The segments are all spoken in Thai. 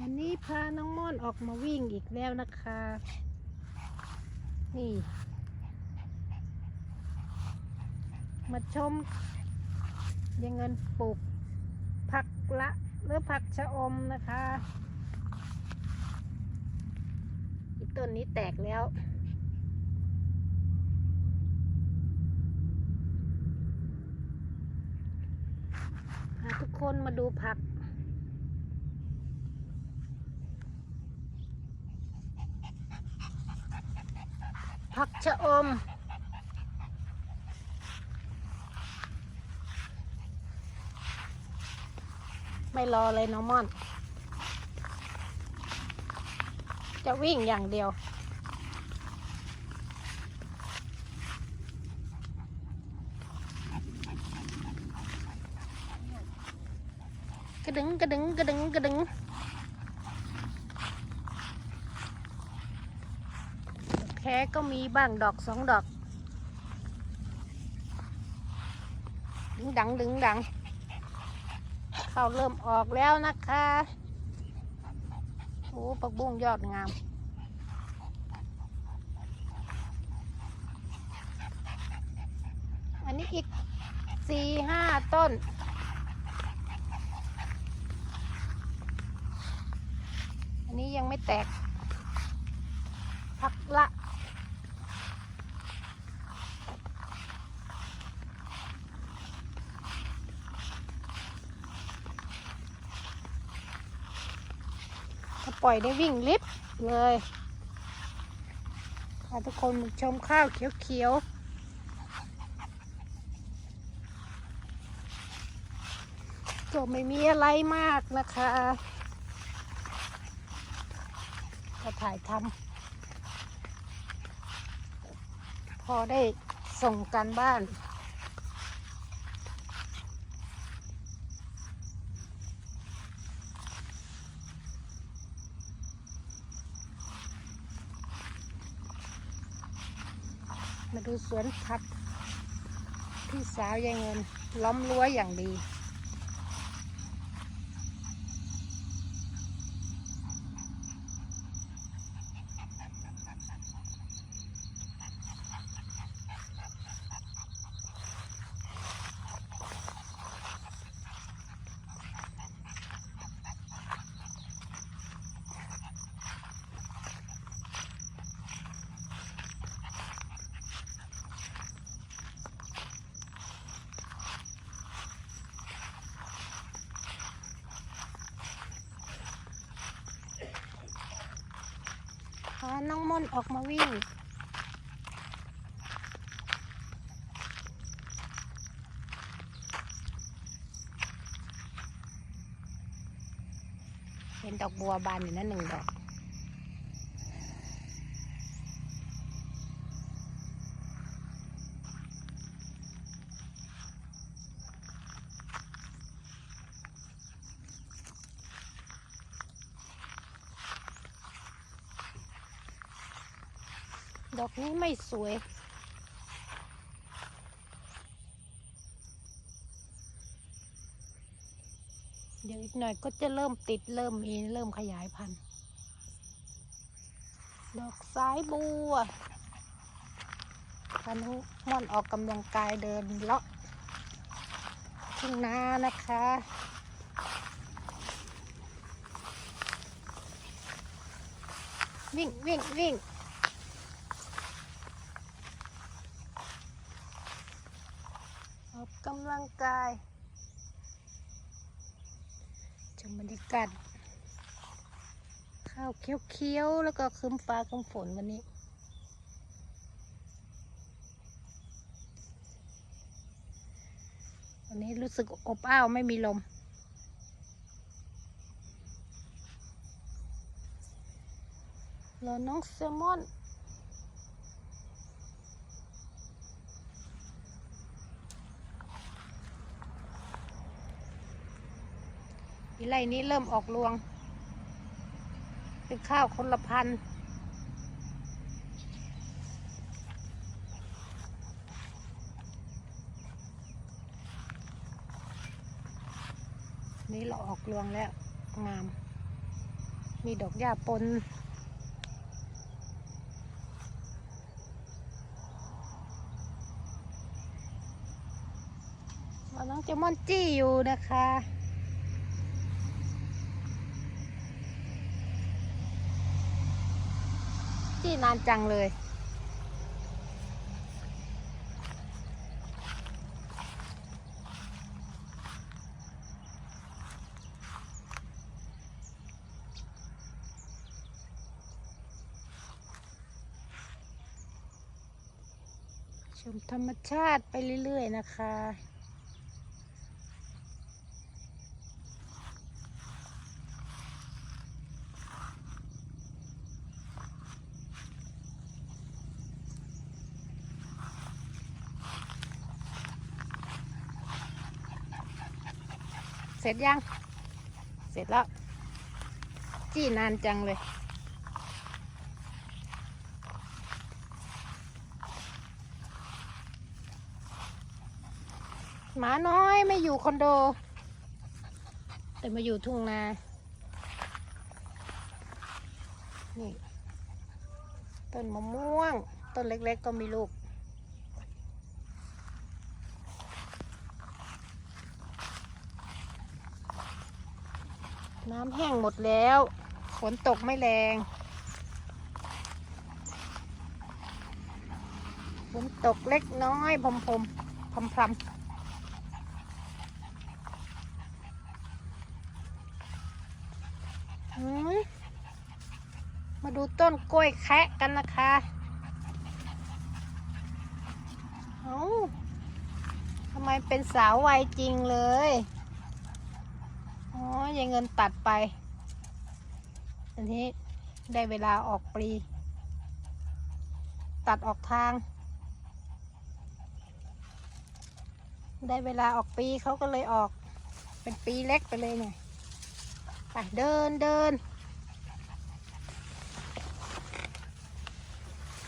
วันนี้พาน้องม่อนออกมาวิ่งอีกแล้วนะคะ นี่ มาชมยังเงินปลูกผักละหรือผักชะอมนะคะอีกต้นนี้แตกแล้ว ทุกคนมาดูผัก ผักชะอม ไม่รอเลยน้องม่อน จะวิ่งอย่างเดียวกระดึงกระดึงกระดึงกระดึง แพ้ก็มีบ้างดอกสองดอก ดึงดังดึงดัง เข้าเริ่มออกแล้วนะคะโอ้ปักบุ้งยอดงามอันนี้อีกสี่ห้าต้น อันนี้ยังไม่แตกผักละ ปล่อยได้วิ่งลิฟเลยพาทุกคนชมข้าวเขียวๆก็ไม่มีอะไรมากนะคะ ก็ถ่ายทำพอได้ส่งกันบ้าน สวนผักพี่สาวยายเงินล้อมรั้วอย่างดี น้องม่อนออกมาวิ่งเห็นดอกบัวบานอยู่นั่นหนึ่งดอก ดอกนี้ไม่สวย เดี๋ยวอีกหน่อยก็จะเริ่มติดเริ่มมีเริ่มขยายพันธุ์ ดอกสายบัวพานุม่อนออกกำลังกายเดินเลาะทุ่งนานะคะวิ่งวิ่งวิ่ง ออก จังกายชมบรรยากาศข้าวเขียวๆ แล้วก็ครึ้มฟ้าครึ้มฝนวันนี้ วันนี้รู้สึกอบอ้าวไม่มีลมรอน้องแซลมอน ไรนี้เริ่มออกรวง เป็นข้าวคนละพันนี่เราออกรวงแล้วงาม มีดอกหญ้าปนว่าน้องเจมอนจี้อยู่นะคะ จี้นานจังเลย ชมธรรมชาติไปเรื่อย ๆ นะคะ เสร็จยัง เสร็จแล้ว จี้นานจังเลย หมาน้อยไม่อยู่คอนโด แต่มาอยู่ทุ่งนา นี่ ต้นมะม่วง ต้นเล็กๆก็มีลูก น้ำแห้งหมดแล้ว ฝนตกไม่แรง ฝนตกเล็กน้อยพรมพรมพรมพรำมมาดูต้นกล้วยแคะกันนะคะเอาทำไมเป็นสาววัยจริงเลย ยายเงินตัดไป อันนี้ได้เวลาออกปลี ตัดออกทาง ได้เวลาออกปีเขาก็เลยออก เป็นปีเล็กไปเลยเนี่ยไปเดินเดิน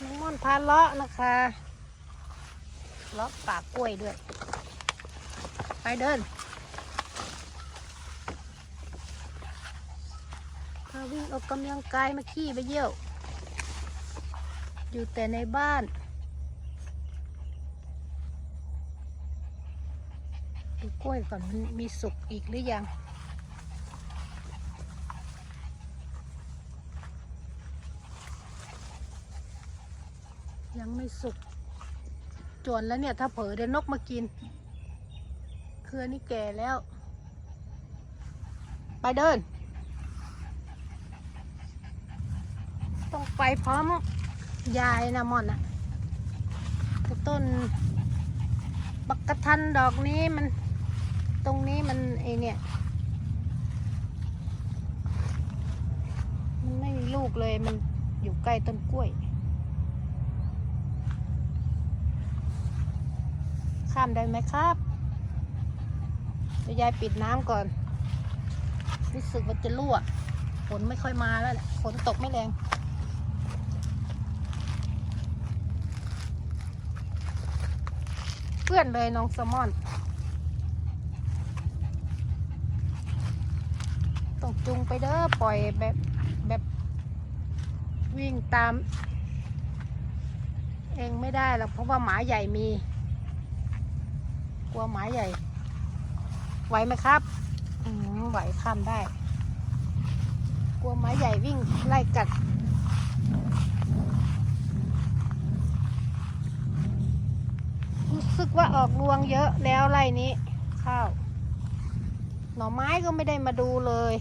น้องม่อนพาเลาะนะคะเลาะปากกล้วยด้วย ไปเดิน พา วิ่งออกกำลังกายมาขี้ไปเยี่ยว อยู่แต่ในบ้านดูกล้วยก่อนมันมีสุกอีกหรือยังยังไม่สุกจวนแล้วเนี่ย ถ้าเผลอเดี๋ยวนกมากิน เครือนี่แก่แล้ว ไปเดิน ต้อง ไปพร้อมยายนะมอนอะต,ต้นบักกะทันดอกนี้มันตรงนี้มันไอเนี่ยมันไม่มีลูกเลยมันอยู่ใกล้ต้นกล้วย ข้ามได้ไหมครับเดี๋ยวยายปิดน้ำก่อน รู้สึกว่าจะรั่วฝนไม่ค่อยมาแล้วแหละฝนตกไม่แรง เพื่อนเลยน้องแซลมอน ต้องจุงไปเด้อปล่อยแบบแบบวิ่งตาม เองไม่ได้หรอกเพราะว่าหมาใหญ่มี กลัวหมาใหญ่ ไหวไหมครับอืมไหวข้ามได้ กลัวหมาใหญ่วิ่งไล่กัด รู้สึกว่าออกรวงเยอะแล้วไร่นี้ ข้าว หน่อไม้ก็ไม่ได้มาดูเลย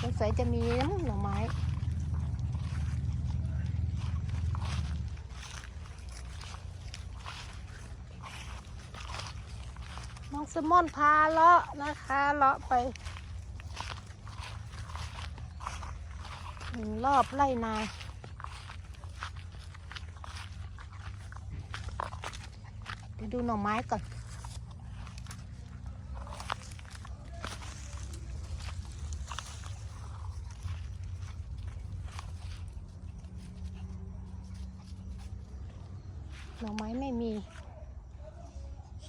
สงสัยจะมีนะมั้งหน่อไม้น้องสมอนพาเลาะนะคะเลาะไปหนึ่งรอบไล่นา ดูหน่อไม้ก่อน หน่อไม้ไม่มี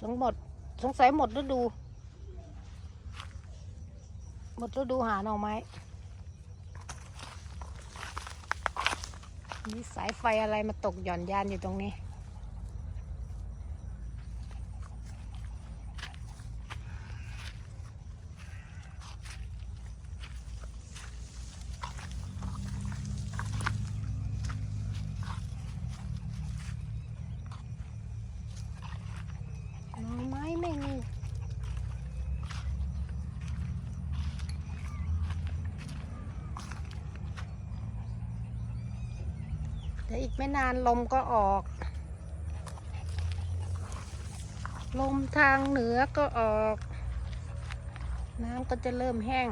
สงหมด สงสัยหมดฤดู หมดฤดูหาหน่อไม้มีสายไฟอะไรมาตกหย่อนยานอยู่ตรงนี้ หน่อไม้ไม่มี อีกไม่นานลมก็ออก ลมทางเหนือก็ออก น้ำก็จะเริ่มแห้ง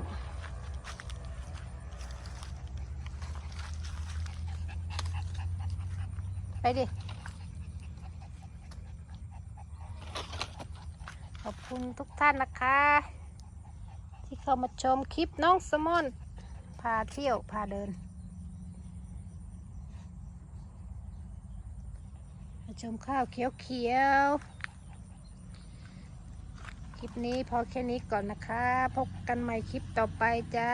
ไปดิ ขอบคุณทุกท่านนะคะ ที่เข้ามาชมคลิปน้องสมอนพาเที่ยวพาเดิน มา ชมข้าวเขียวๆ คลิปนี้พอแค่นี้ก่อนนะคะ พบกันใหม่คลิปต่อไปจ้า